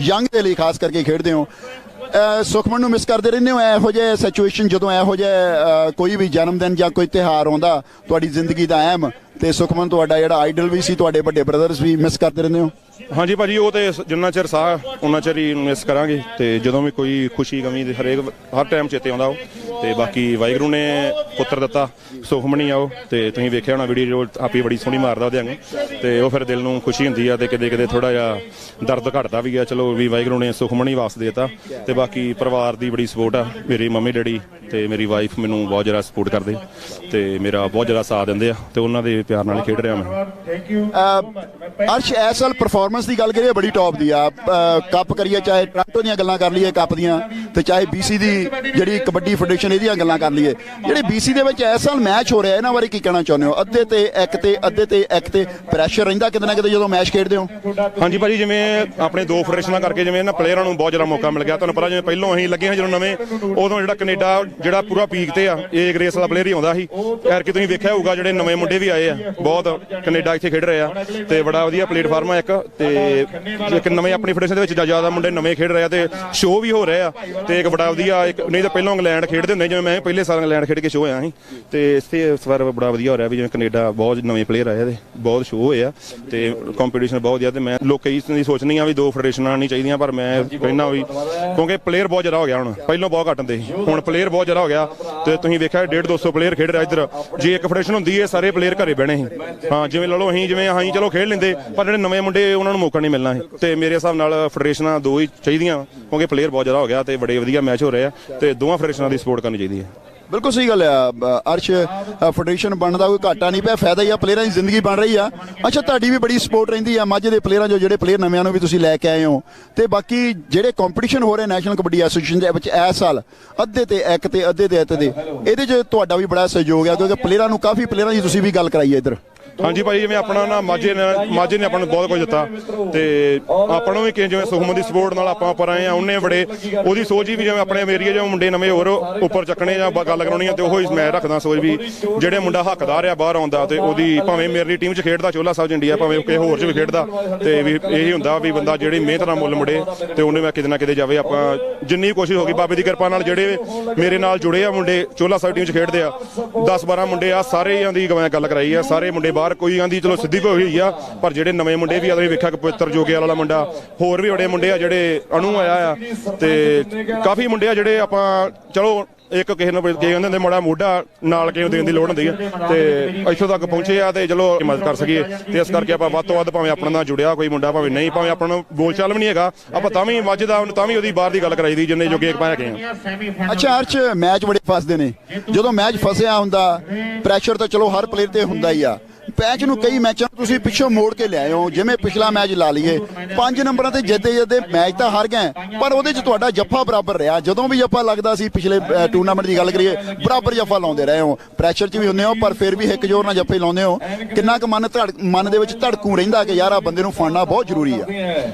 Young ਦੇ ਲਈ ਖਾਸ ਕਰਕੇ ਖੇਡਦੇ ਹੋ। ਸੁਖਮਨ ਨੂੰ ਮਿਸ ਕਰਦੇ ਰਹਿੰਦੇ ਹੋ? ਇਹੋ ਜਿਹੇ ਸਿਚੁਏਸ਼ਨ ਜਦੋਂ ਇਹੋ ਜਿਹੇ ਕੋਈ ਵੀ ਜਨਮ ਦਿਨ ਜਾਂ ਕੋਈ ਤਿਹਾਰ ਆਉਂਦਾ, ਤੁਹਾਡੀ ਜ਼ਿੰਦਗੀ ਦਾ ਅਹਿਮ ਤੇ ਸੁਖਮਨ ਤੁਹਾਡਾ ਜਿਹੜਾ ਆਈਡਲ ਵੀ ਸੀ, ਤੁਹਾਡੇ ਵੱਡੇ ਬ੍ਰਦਰਸ ਵੀ ਮਿਸ ਕਰਦੇ ਰਹਿੰਦੇ ਹੋ? ਹਾਂਜੀ ਭਾਜੀ, ਉਹ ਤੇ ਜਿੰਨਾ ਚਿਰ ਸਾਹ ਉਹਨਾਂ ਚਿਰ ਹੀ ਮਿਸ ਕਰਾਂਗੇ ਤੇ ਜਦੋਂ ਵੀ ਕੋਈ ਖੁਸ਼ੀ, ਗਮੀ ਦੇ ਹਰੇਕ, ਹਰ ਟਾਈਮ ਚੇਤੇ ਆਉਂਦਾ ਉਹ। ਤੇ ਬਾਕੀ ਵਾਹਿਗੁਰੂ ਨੇ ਪੁੱਤਰ ਦਿੱਤਾ। ਸੁਖਮਣੀ ਆਓ ਤੇ ਤੁਸੀਂ ਵੇਖਿਆ ਹੋਣਾ ਵੀਡੀਓ ਜੋ ਆਪੀ ਬੜੀ ਸੋਹਣੀ ਮਾਰਦਾ ਉਹਦੇ ਵਾਂਗੂ। ਤੇ ਉਹ ਫਿਰ ਦਿਲ ਨੂੰ ਖੁਸ਼ੀ ਹੁੰਦੀ ਆ ਤੇ ਕਿਤੇ ਕਿਤੇ ਥੋੜਾ ਜਿਹਾ ਦਰਦ ਘਟਦਾ ਵੀ ਆ। ਚਲੋ ਵੀ ਵਾਹਿਗੁਰੂ ਨੇ ਸੁਖਮਣੀ ਵਾਸ ਦੇਤਾ। ਤੇ ਬਾਕੀ ਪਰਿਵਾਰ ਦੀ ਬੜੀ ਸਪੋਰਟ ਆ। ਮੇਰੀ ਮੰਮੀ ਡੈਡੀ ਤੇ ਮੇਰੀ ਵਾਈਫ ਮੈਨੂੰ ਬਹੁਤ ਜ਼ਿਆਦਾ ਸਪੋਰਟ ਕਰਦੇ। ਤੇ ਮੇਰਾ ਬਹੁਤ ਜ਼ਿਆਦਾ ਸਾਥ ਦਿੰਦੇ ਆ। ਤੇ ਉਹਨਾਂ ਦੇ ਪਿਆਰ ਨਾਲ ਖੇਡ ਰਿਹਾ ਮੈਂ। ਅਹ ਅਰਸ਼, ਇਸ ਸਾਲ ਪਰਫਾਰਮੈਂਸ ਦੀ ਗੱਲ ਕਰੀਏ, ਬੜੀ ਟੌਪ ਦੀ ਆ। ਕੱਪ ਕਰੀਏ, ਚਾਹੇ ਟ੍ਰਾਂਟੋ ਦੀਆਂ ਗੱਲਾਂ ਕਰ ਲਈਏ ਕੱਪ ਦੀਆਂ। ਤੇ ਚਾਹੇ BC ਦੀ ਜਿਹੜੀ ਕਬੱਡੀ ਫੈਡਰੇਸ਼ਨ ਇਹਦੀਆਂ ਗੱਲਾਂ ਕਰ ਲਈਏ। ਜਿਹੜੇ BC ਦੇ ਵਿੱਚ ਇਸ ਸਾਲ ਮੈਚ ਹੋ ਰਿਹਾ, ਇਹਨਾਂ ਬਾਰੇ ਕੀ ਕਹਿਣਾ ਚਾਹੁੰਦੇ ਹੋ? ਅੱਧੇ ਤੇ ਇੱਕ ਤੇ, ਅੱਧੇ ਤੇ ਇੱਕ ਤੇ ਪ੍ਰੈਸ਼ਰ ਰਹਿੰਦਾ ਕਿਤੇ ਨਾ ਕਿਤੇ ਜਦੋਂ ਮੈਚ ਖੇਡਦੇ ਹੋ? ਹਾਂਜੀ ਭਾਜੀ, ਜਿਵੇਂ ਆਪਣੇ ਦੋ ਫੈਡਰੇਸ਼ਨਾਂ ਕਰਕੇ ਜਿਵੇਂ ਇਹਨਾਂ ਪਲੇਅਰਾਂ ਨੂੰ ਬਹੁਤ ਜ਼ਿਆਦਾ ਮੌਕਾ ਮਿਲ ਗਿਆ। ਤੁਹਾਨੂੰ ਪਤਾ ਜਿਵੇਂ ਪਹਿਲਾਂ ਅਸੀਂ ਲੱਗੇ ਹਾਂ ਜਦੋਂ ਨਵੇਂ, ਉਦੋਂ ਜਿਹੜਾ ਕੈਨੇਡਾ, ਜਿਹੜਾ ਪੂਰਾ ਪੀਕ ਤੇ ਆ ਏ ਗ੍ਰੇਸ ਵਾਲਾ ਪਲੇਅਰ ਹੀ ਆਉਂਦਾ ਸੀ। ਐਰ ਕਿ ਤੁਸੀਂ ਵੇਖਿਆ ਹੋਊਗਾ ਜਿਹੜੇ ਨਵੇਂ ਮੁੰਡੇ ਵੀ ਆਏ ਆ। ਬਹੁਤ ਕੈਨੇਡਾ ਇੱਥੇ ਖੇਡ ਰਹੇ ਆ ਤੇ ਬੜਾ ਵਧੀਆ ਪਲੇਟਫਾਰਮ ਆ ਇੱਕ ਤੇ ਇੱਕ ਨਵੇਂ ਆਪਣੀ ਫੈਡਰੇਸ਼ਨ ਦੇ ਵਿੱਚ ਜ਼ਿਆਦਾ ਮੁੰਡੇ ਨਵੇਂ ਖੇਡ ਰਹੇ ਆ ਤੇ ਸ਼ੋਅ ਵੀ ਹੋ ਰਹੇ ਆ। ਤੇ ਇੱਕ ਬੜਾ ਵਧੀਆ ਇੱਕ ਨਹੀਂ ਤਾਂ ਪਹਿਲਾਂ ਇੰਗਲੈਂਡ ਖੇਡਦੇ ਹੁੰਦੇ ਜਿਵੇਂ ਮੈਂ ਪਹਿਲੇ ਸਾਲ ਇੰਗਲੈਂਡ ਖੇਡ ਕੇ ਸ਼ੋਅ ਆਇਆ ਸੀ। ਤੇ ਇੱਥੇ ਇਸ ਵਾਰ ਬੜਾ ਵਧੀਆ ਹੋ ਰਿਹਾ ਵੀ ਜਿਵੇਂ ਕੈਨੇਡਾ ਬਹੁਤ ਨਵੇਂ ਪਲੇਅਰ ਆਏ ਆ ਤੇ ਬਹੁਤ ਸ਼ੋਅ ਹੋਏ ਆ ਤੇ ਕੰਪੀਟੀਸ਼ਨ ਬਹੁਤ ਜ਼ਿਆਦਾ ਤੇ ਮੈਂ ਲੋਕੀ ਇਸ ਦੀ ਸੋਚਣੀ ਆ ਵੀ ਦੋ ਫੈਡਰੇਸ਼ਨਾਂ ਨਹੀਂ ਚਾਹੀਦੀਆਂ, ਪਰ ਮੈਂ ਪਹਿਲਾਂ ਵੀ ਕਿਉਂਕਿ ਪਲੇਅਰ ਬਹੁਤ ਜ਼ਿਆਦਾ ਹੋ ਗਿਆ ਹੁਣ। ਪਹਿਲਾਂ ਬਹੁਤ ਘੱਟ ਹੁੰਦੇ ਸੀ, ਹੁਣ ਪਲੇਅਰ ਬਹੁਤ ਜ਼ਿਆਦਾ ਹੋ ਗਿਆ ਤੇ ਤੁਸੀਂ ਵੇਖਿਆ 1.5 200 ਪਲੇਅਰ ਖੇਡ ਰਿਹਾ ਇੱਧਰ। ਜੇ ਇੱਕ ਫੈਡਰੇਸ਼ਨ ਹੁੰਦੀ ਹੈ ਸਾਰੇ ਪਲੇਅਰ ਘਰੇ ਬਹਿਣੇ ਸੀ। ਹਾਂ, ਜਿਵੇਂ ਲਾ ਲਓ ਅਸੀਂ ਜਿਵੇਂ ਅਸੀਂ ਚਲੋ ਖੇਡ ਲੈਂਦੇ, ਪਰ ਜਿਹੜੇ ਨਵੇਂ ਮੁੰਡੇ ਉਹਨਾਂ ਨੂੰ ਮੌਕਾ ਨਹੀਂ ਮਿਲਣਾ ਸੀ। ਤੇ ਮੇਰੇ ਹਿਸਾਬ ਨਾਲ ਫੈਡਰੇਸ਼ਨਾਂ ਦੋ ਹੀ ਚਾਹੀਦੀਆਂ, ਕਿਉਂਕਿ ਪਲੇਅਰ ਬਹੁਤ ਜ਼ਿਆਦਾ ਹੋ ਗਿਆ ਤੇ ਬੜੇ ਵਧੀਆ ਮੈਚ ਹੋ ਰਹੇ ਆ ਤੇ ਦੋਵਾਂ ਫੈਡਰੇਸ਼ਨਾਂ ਦੀ ਸਪੋਰਟ ਕਰਨੀ ਚਾਹੀਦੀ ਹੈ। ਬਿਲਕੁਲ ਸਹੀ ਗੱਲ ਆ ਬ- ਅਰਸ਼ ਅ, ਫੈਡਰੇਸ਼ਨ ਬਣਨ ਦਾ ਕੋਈ ਘਾਟਾ ਨਹੀਂ ਪਿਆ ਫਾਇਦਾ ਹੀ ਆ ਪਲੇਅਰਾਂ ਦੀ ਜ਼ਿੰਦਗੀ ਬਣ ਰਹੀ ਆ। ਅੱਛਾ ਤੁਹਾਡੀ ਵੀ ਬੜੀ ਸਪੋਰਟ ਰਹਿੰਦੀ ਆ ਮਾਝੇ ਦੇ ਪਲੇਅਰਾਂ ਜੋ ਜਿਹੜੇ ਪਲੇਅਰ ਨਵਿਆਂ ਨੂੰ ਵੀ ਤੁਸੀਂ ਲੈ ਕੇ ਆਏ ਹੋ। ਤੇ ਬਾਕੀ ਜਿਹੜੇ ਕੰਪੀਟੀਸ਼ਨ ਹੋ ਰਹੇ ਨੈਸ਼ਨਲ ਕਬੱਡੀ ਐਸੋਸੀਏਸ਼ਨ ਦੇ ਵਿੱਚ ਇਸ ਸਾਲ ਅੱਧੇ ਤੇ ਇੱਕ ਤੇ ਅੱਧੇ ਤੇ ਇੱਕ ਤੇ ਇਹਦੇ 'ਚ ਤੁਹਾਡਾ ਵੀ ਬੜਾ ਸਹਿਯੋਗ ਆ ਕਿਉਂਕਿ ਪਲੇਅਰਾਂ ਨੂੰ ਕਾਫੀ ਪਲੇਅਰਾਂ ਦੀ ਤੁਸੀਂ ਵੀ ਗੱਲ ਕਰਾਈ ਹੈ ਇੱਧਰ। ਹਾਂਜੀ ਭਾਈ, ਜਿਵੇਂ ਆਪਣਾ ਨਾ ਮਾਝੇ ਨੇ ਮਾਝੇ ਨੇ ਆਪਾਂ ਨੂੰ ਬਹੁਤ ਕੁਝ ਦਿੱਤਾ ਤੇ ਆਪਾਂ ਨੂੰ ਵੀ ਕਿ ਜਿਵੇਂ ਸੁਖਮਨ ਦੀ ਸਪੋਰਟ ਨਾਲ ਆਪਾਂ ਉੱਪਰ ਆਏ ਆ, ਉਹਨੇ ਬੜੇ ਉਹਦੀ ਸੋਚ ਹੀ ਵੀ ਜਿਵੇਂ ਆਪਣੇ ਏਰੀਆ ਜਿਵੇਂ ਮੁੰਡੇ ਨਵੇਂ ਹੋਰ ਉੱਪਰ ਚੱਕਣੇ ਜਾਂ ਗੱਲ ਕਰਾਉਣੀ ਆ ਉਹ ਹੀ ਮੈਂ ਰੱਖਦਾ ਸੋਚ ਵੀ ਜਿਹੜੇ ਮੁੰਡਾ ਹੱਕਦਾਰ ਆ ਬਾਹਰ ਆਉਂਦਾ ਤੇ ਉਹਦੀ ਭਾਵੇਂ ਮੇਰੀ ਟੀਮ 'ਚ ਖੇਡਦਾ ਚੋਲਾ ਸਾਹਿਬ ਇੰਡੀਆ ਭਾਵੇਂ ਕਿਸੇ ਹੋਰ 'ਚ ਵੀ ਖੇਡਦਾ ਤੇ ਵੀ ਇਹੀ ਹੁੰਦਾ ਵੀ ਬੰਦਾ ਜਿਹੜੀ ਮਿਹਨਤ ਨਾਲ ਮੁੱਲ ਮੁੜੇ ਤੇ ਉਹਨੇ ਮੈਂ ਕਿਤੇ ਨਾ ਕਿਤੇ ਜਾਵੇ। ਆਪਾਂ ਜਿੰਨੀ ਕੋਸ਼ਿਸ਼ ਹੋ ਗਈ ਬਾਬੇ ਦੀ ਕਿਰਪਾ ਨਾਲ ਜਿਹੜੇ ਮੇਰੇ ਨਾਲ ਜੁੜੇ ਆ ਮੁੰਡੇ ਚੋਲਾ ਸਾਹਿਬ ਟੀਮ 'ਚ ਖੇਡਦੇ ਆ 10 12 ਮੁੰਡੇ ਆ, ਸਾਰੇ ਦੀ ਮੈਂ ਗੱਲ ਕਰਾਈ ਆ, ਸਾਰੇ ਮੁੰਡੇ ਬਾਹਰ ਕੋਈ ਆਂਦੀ, ਚਲੋ ਸਿੱਧੀ ਹੋਈ ਹੋਈ ਆ, ਪਰ ਜਿਹੜੇ ਨਵੇਂ ਮੁੰਡੇ ਵੀ ਆ, ਤੁਸੀਂ ਵੇਖਿਆ ਕਿ ਪਵਿੱਤਰ ਜੋਗਿਆਲ ਵਾਲਾ ਮੁੰਡਾ, ਹੋਰ ਵੀ ਬੜੇ ਮੁੰਡੇ ਆ ਜਿਹੜੇ ਅਣੂ ਆਇਆ ਆ, ਤੇ ਕਾਫੀ ਮੁੰਡੇ ਆ ਜਿਹੜੇ ਆਪਾਂ, ਚਲੋ, ਇੱਕ ਕਿਸੇ ਨੂੰ ਕਿਸੇ ਕਹਿੰਦੇ ਹੁੰਦੇ, ਮੋੜਾ ਮੋਢਾ ਨਾਲ ਕਿਸੇ ਦੇਣ ਦੀ ਲੋੜ ਹੁੰਦੀ ਹੈ ਤੇ ਇੱਥੋਂ ਤੱਕ ਪਹੁੰਚੇ ਆ ਤੇ ਚਲੋ ਮਦਦ ਕਰ ਸਕੀਏ, ਤੇ ਇਸ ਕਰਕੇ ਆਪਾਂ ਵੱਧ ਤੋਂ ਵੱਧ ਭਾਵੇਂ ਆਪਣਾ ਨਾਲ ਜੁੜਿਆ, ਕੋਈ ਮੁੰਡਾ ਭਾਵੇਂ ਨਹੀਂ, ਭਾਵੇਂ ਆਪਣਾ ਨੂੰ ਬੋਲਚਾਲ ਵੀ ਨਹੀਂ ਹੈਗਾ, ਆਪਾਂ ਤਾਂ ਵੀ ਵੱਜਦਾ, ਉਹਨੂੰ ਤਾਂ ਵੀ ਉਹਦੀ ਬਾਹਰ ਦੀ ਗੱਲ ਕਰਾਈ ਦੀ, ਜਿੰਨੇ ਜੋਗੇ ਪਾ ਹੈਗੇ ਆ। ਅੱਛਾ, ਅਰਸ਼, ਮੈਚ ਬੜੇ ਫਸਦੇ ਨੇ। ਜਦੋਂ ਮੈਚ ਫਸਿਆ ਹੁੰਦਾ ਪ੍ਰੈਸ਼ਰ ਤਾਂ ਚਲੋ ਹਰ ਪਲੇਅਰ ਤੇ ਹੁੰਦਾ ਹੀ ਆ। ਮੈਚ ਨੂੰ ਕਈ ਮੈਚਾਂ ਤੁਸੀਂ ਪਿੱਛੋਂ ਮੋੜ ਕੇ ਲਿਆਏ ਹੋ। ਜਿਵੇਂ ਪਿਛਲਾ ਮੈਚ ਲਾ ਲਈਏ, ਪੰਜ ਨੰਬਰਾਂ ਤੇ ਜਿੱਦੇ ਜਿੱਦੇ ਮੈਚ ਤਾਂ ਹਾਰ ਗਏ, ਪਰ ਉਹਦੇ 'ਚ ਤੁਹਾਡਾ ਜੱਫਾ ਬਰਾਬਰ ਰਿਹਾ। ਜਦੋਂ ਵੀ ਜੱਫਾ ਲੱਗਦਾ ਸੀ ਪਿਛਲੇ ਟੂਰਨਾਮੈਂਟ ਦੀ ਗੱਲ ਕਰੀਏ, ਬਰਾਬਰ ਜੱਫਾ ਲਾਉਂਦੇ ਰਹੇ ਹੋ। ਪ੍ਰੈਸ਼ਰ 'ਚ ਵੀ ਹੁੰਦੇ ਹੋ, ਪਰ ਫਿਰ ਵੀ ਇੱਕ ਜੋਰ ਨਾਲ ਜੱਫੇ ਲਾਉਂਦੇ ਹੋ। ਕਿੰਨਾ ਕੁ ਮਨ ਧੜ, ਮਨ ਦੇ ਵਿੱਚ ਧੜਕੂ ਰਹਿੰਦਾ ਕਿ ਯਾਰ ਆ ਬੰਦੇ ਨੂੰ ਫੜਨਾ ਬਹੁਤ ਜ਼ਰੂਰੀ ਆ।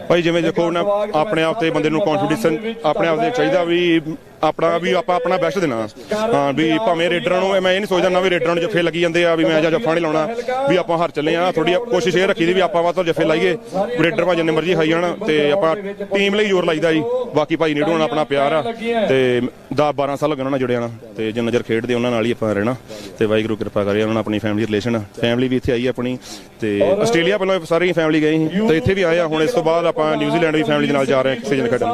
ਭਾਈ, ਜਿਵੇਂ ਦੇਖੋ ਆਪਣੇ ਆਪ ਤੇ ਬੰਦੇ ਨੂੰ ਕੌਨਫੀਡੈਂਸ ਆਪਣੇ ਆਪ ਦੇ ਚਾਹੀਦਾ ਵੀ ਆਪਣਾ ਵੀ ਆਪਾਂ ਆਪਣਾ ਬੈਸਟ ਦੇਣਾ। ਹਾਂ, ਵੀ ਭਾਵੇਂ ਰੇਡਰਾਂ ਨੂੰ, ਮੈਂ ਇਹ ਨਹੀਂ ਸੋਚਦਾ ਨਾ ਵੀ ਰੇਡਰਾਂ ਨੂੰ ਜੱਫੇ ਲੱਗੀ ਜਾਂਦੇ ਆ, ਵੀ ਮੈਂ ਜਾਂ ਜੱਫਾ ਨਹੀਂ ਲਾਉਣਾ, ਵੀ ਆਪਾਂ ਹਾਰ ਚੱਲੇ ਆ। ਥੋੜੀ ਕੋਸ਼ਿਸ਼ ਇਹ ਰੱਖੀ ਦੀ ਵੀ ਆਪਾਂ ਵੱਧ ਤੋਂ ਜੱਫੇ ਲਾਈਏ। ਰੇਡਰ ਭਾਵੇਂ ਜਿੰਨੇ ਮਰਜ਼ੀ ਖਾਈ ਜਾਣ ਤੇ ਆਪਾਂ ਟੀਮ ਲਈ ਜ਼ੋਰ ਲਾਈਦਾ ਜੀ। ਬਾਕੀ ਭਾਈ ਨੀਡੂ ਨਾਲ ਆਪਣਾ ਪਿਆਰ ਆ। ਤੇ 10 12 ਸਾਲ ਹੋ ਗਏ ਉਹਨਾਂ ਨਾਲ ਜੁੜਿਆ ਨਾ। ਤੇ ਜਿੰਨਾ ਚਿਰ ਖੇਡਦੇ ਉਹਨਾਂ ਨਾਲ ਹੀ ਆਪਾਂ ਰਹਿਣਾ। ਤੇ ਵਾਹਿਗੁਰੂ ਕਿਰਪਾ ਕਰੇ ਉਹਨਾਂ ਨਾਲ ਆਪਣੀ ਫੈਮਿਲੀ ਰਿਲੇਸ਼ਨ ਫੈਮਿਲੀ ਵੀ ਇੱਥੇ ਆਈ ਆਪਣੀ। ਤੇ ਆਸਟ੍ਰੇਲੀਆ ਪਹਿਲਾਂ ਸਾਰੀ ਫੈਮਿਲੀ ਗਈ ਸੀ। ਤੇ ਇੱਥੇ ਵੀ ਆਏ ਆ। ਹੁਣ ਇਸ ਤੋਂ ਬਾਅਦ ਆਪਾਂ ਨਿਊਜ਼ੀਲੈਂਡ ਵੀ ਫੈਮਿਲੀ ਦੇ ਨਾਲ ਜਾ ਰਹੇ ਹਾਂ ਸੀਜ਼ਨ ਖੇਡਣ।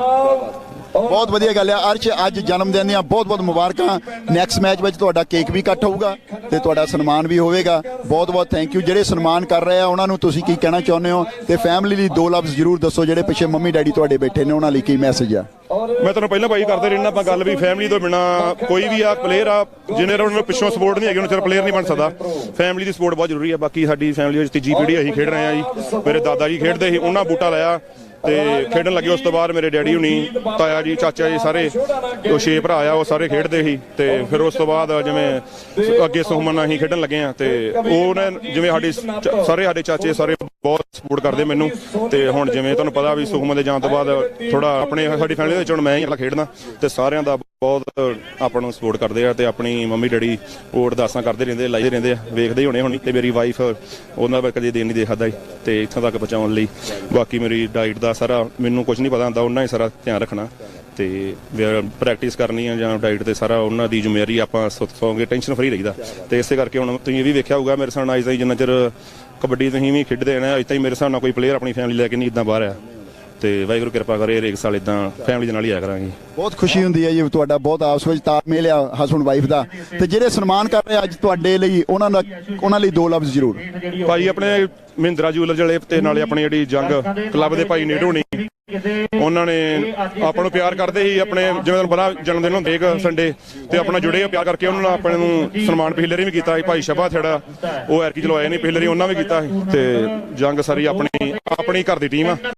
ਬਹੁਤ ਵਧੀਆ ਗੱਲ ਆ। ਅਰਸ਼, ਅੱਜ ਜਨਮ ਦਿਨ ਦੀਆਂ ਬਹੁਤ ਬਹੁਤ ਮੁਬਾਰਕਾਂ। ਨੈਕਸਟ ਮੈਚ ਵਿੱਚ ਤੁਹਾਡਾ ਕੇਕ ਵੀ ਕੱਟ ਹੋਊਗਾ ਤੇ ਤੁਹਾਡਾ ਸਨਮਾਨ ਵੀ ਹੋਵੇਗਾ। ਬਹੁਤ ਬਹੁਤ ਥੈਂਕ ਯੂ ਜਿਹੜੇ ਸਨਮਾਨ ਕਰ ਰਹੇ ਆ, ਉਹਨਾਂ ਨੂੰ ਤੁਸੀਂ ਕੀ ਕਹਿਣਾ ਚਾਹੁੰਦੇ ਹੋ? ਤੇ ਫੈਮਿਲੀ ਲਈ ਦੋ ਲਫ਼ਜ਼ ਜ਼ਰੂਰ ਦੱਸੋ, ਜਿਹੜੇ ਪਿੱਛੇ ਮੰਮੀ ਡੈਡੀ ਤੁਹਾਡੇ ਬੈਠੇ ਨੇ, ਉਹਨਾਂ ਲਈ ਕੀ ਮੈਸੇਜ ਆ? ਮੈਂ ਤੁਹਾਨੂੰ ਪਹਿਲਾਂ ਭਾਈ ਕਰਦੇ ਰਹਿਣਾ, ਆਪਾਂ ਗੱਲ ਵੀ ਫੈਮਿਲੀ ਤੋਂ ਬਿਨਾ ਕੋਈ ਵੀ ਆ ਪਲੇਅਰ ਆ, ਜਿਹਨੇ ਉਹਨਾਂ ਨੂੰ ਪਿੱਛੋਂ ਸਪੋਰਟ ਨਹੀਂ ਹੈਗੀ, ਉਹਨਾਂ ਚਿਰ ਪਲੇਅਰ ਨਹੀਂ ਬਣ ਸਕਦਾ। ਫੈਮਿਲੀ ਦੀ ਸਪੋਰਟ ਬਹੁਤ ਜ਼ਰੂਰੀ ਹੈ ਬਾਕੀ ਸਾਡੀ ਫੈਮਿਲੀ ਵਿੱਚ ਤੀਜੀ ਪੀੜ੍ਹੀ ਅਸੀਂ ਖੇਡ ਰਹੇ ਆ ਜੀ। ਮੇਰੇ ਦਾਦਾ ਜੀ ਖੇਡਦੇ ਸੀ, ਉਹਨਾਂ ਬੂਟਾ ਲਾਇਆ। ਤੇ ਖੇਡਣ ਲੱਗੇ ਉਸ ਤੋਂ ਬਾਅਦ ਮੇਰੇ ਡੈਡੀ ਹੁਣੀ, ਤਾਇਆ ਜੀ, ਚਾਚਾ ਜੀ ਸਾਰੇ, ਉਹ ਛੇ ਭਰਾ ਆ, ਉਹ ਸਾਰੇ ਖੇਡਦੇ ਸੀ ਤੇ ਫਿਰ ਉਸ ਤੋਂ ਬਾਅਦ ਜਿਵੇਂ ਅੱਗੇ ਸੁਖਮਨ ਅਸੀਂ ਖੇਡਣ ਲੱਗੇ ਆ ਤੇ ਉਹ ਨੇ ਜਿਵੇਂ ਸਾਡੀ ਚ- ਸਾਰੇ ਸਾਡੇ ਚਾਚੇ ਸਾਰੇ ਬਹੁਤ ਸਪੋਰਟ ਕਰਦੇ ਮੈਨੂੰ ਤੇ ਹੁਣ ਜਿਵੇਂ ਤੁਹਾਨੂੰ ਪਤਾ ਵੀ ਸੁਖਮਨ ਦੇ ਜਾਣ ਤੋਂ ਬਾਅਦ ਥੋੜਾ ਆਪਣੇ ਸਾਡੀ ਫੈਮਿਲੀ ਦੇ ਵਿੱਚ ਹੁਣ ਮੈਂ ਹੀ ਇਕੱਲਾ ਖੇਡਦਾ ਤੇ ਸਾਰਿਆਂ ਦਾ ਬਹੁਤ ਆਪਾਂ ਨੂੰ ਸਪੋਰਟ ਕਰਦੇ ਆ ਤੇ ਆਪਣੀ ਮੰਮੀ, ਡੈਡੀ ਉਹ ਅਰਦਾਸਾਂ ਕਰਦੇ ਰਹਿੰਦੇ, ਲਾਈਦੇ ਰਹਿੰਦੇ ਆ, ਵੇਖਦੇ ਹੀ ਹੋਣੇ ਹੁਣ। ਤੇ ਮੇਰੀ ਵਾਈਫ ਉਹਨਾਂ ਦਾ ਕਦੇ ਦੇਣ ਨਹੀਂ ਦੇਖਦਾ ਤੇ ਇੱਥੋਂ ਤੱਕ ਪਹੁੰਚਾਉਣ ਲਈ। ਬਾਕੀ ਮੇਰੀ ਡਾਈਟ ਦਾ ਸਾਰਾ ਮੈਨੂੰ ਕੁਝ ਨਹੀਂ ਪਤਾ ਹੁੰਦਾ, ਉਹਨਾਂ ਹੀ ਸਾਰਾ ਧਿਆਨ ਰੱਖਣਾ। ਤੇ ਪ੍ਰੈਕਟਿਸ ਕਰਨੀ ਆ ਜਾਂ ਡਾਈਟ ਤੇ ਸਾਰਾ ਉਹਨਾਂ ਦੀ ਜ਼ਿੰਮੇਵਾਰੀ ਆਪਾਂ ਸੁੱਤ ਸੌਂਗੇ ਟੈਨਸ਼ਨ ਫਰੀ ਰਹੀਦਾ। ਤੇ ਇਸੇ ਕਰਕੇ ਹੁਣ ਤੁਸੀਂ ਇਹ ਵੀ ਵੇਖਿਆ ਹੋਊਗਾ, ਮੇਰੇ ਸਾਹਮਣੇ ਅੱਜ ਤਾਈਂ ਜਿੰਨਾ ਚਿਰ ਕਬੱਡੀ ਤੁਸੀਂ ਵੀ ਖੇਡਦੇ ਨੇ ਅੱਜ ਤਾਈਂ ਮੇਰੇ ਹਿਸਾਬ ਨਾਲ ਕੋਈ ਪਲੇਅਰ ਆਪਣੀ ਫੈਮਿਲੀ ਲੈ ਕੇ ਨਹੀਂ ਇਦਾਂ ਬਾਹਰ ਆ ਤੇ ਵਾਹਿਗੁਰੂ ਕਿਰਪਾ ਕਰੇ ਹਰੇਕ ਸਾਲ ਇਦਾਂ ਫੈਮਿਲੀ ਦੇ ਨਾਲ ਹੀ ਆਇਆ ਕਰਾਂਗੇ। ਬਹੁਤ ਖੁਸ਼ੀ ਹੁੰਦੀ ਹੈ ਜੀ ਤੁਹਾਡਾ ਬਹੁਤ ਆਪਸ ਵਿੱਚ ਤਾਲਮੇਲ ਆ ਹਸਬੰਡ ਵਾਈਫ ਦਾ। ਤੇ ਜਿਹੜੇ ਸਨਮਾਨ ਕਰ ਰਹੇ ਅੱਜ ਤੁਹਾਡੇ ਲਈ ਉਹਨਾਂ ਦਾ ਉਹਨਾਂ ਲਈ ਦੋ ਲਫ਼ਜ਼ ਜ਼ਰੂਰ। ਭਾਈ ਆਪਣੇ ਮਹਿੰਦਰਾ ਜੂਲਰ ਜਿਹੜੇ ਤੇ ਨਾਲੇ ਆਪਣੀ ਜਿਹੜੀ ਜੰਗ ਕਲੱਬ ਦੇ ਭਾਈ ਨੇੜੋ ਨਹੀਂ ਉਹਨਾਂ ਨੇ ਆਪਾਂ ਨੂੰ ਪਿਆਰ ਕਰਦੇ ਸੀ ਆਪਣੇ ਜਿਵੇਂ ਤੁਹਾਨੂੰ ਪਤਾ ਜਨਮ ਦਿਨ ਹੁੰਦੇ ਇੱਕ ਸੰਡੇ ਤੇ ਆਪਣਾ ਜੁੜੇ ਪਿਆਰ ਕਰਕੇ ਉਹਨਾਂ ਨੇ ਆਪਣੇ ਨੂੰ ਸਨਮਾਨ ਵਾਰੀ ਵੀ ਕੀਤਾ ਸੀ ਭਾਈ ਸ਼ਬਾ ਥੜਾ। ਉਹ ਐਰਕੀ ਚਲੋ ਆਏ ਨਹੀਂ ਪਿਛਲੇ ਵਾਰੀ ਉਹਨਾਂ ਵੀ ਕੀਤਾ ਸੀ। ਤੇ ਜੰਗ ਸਾਰੀ ਆਪਣੀ ਆਪਣੀ ਘਰ ਦੀ ਟੀਮ ਆ।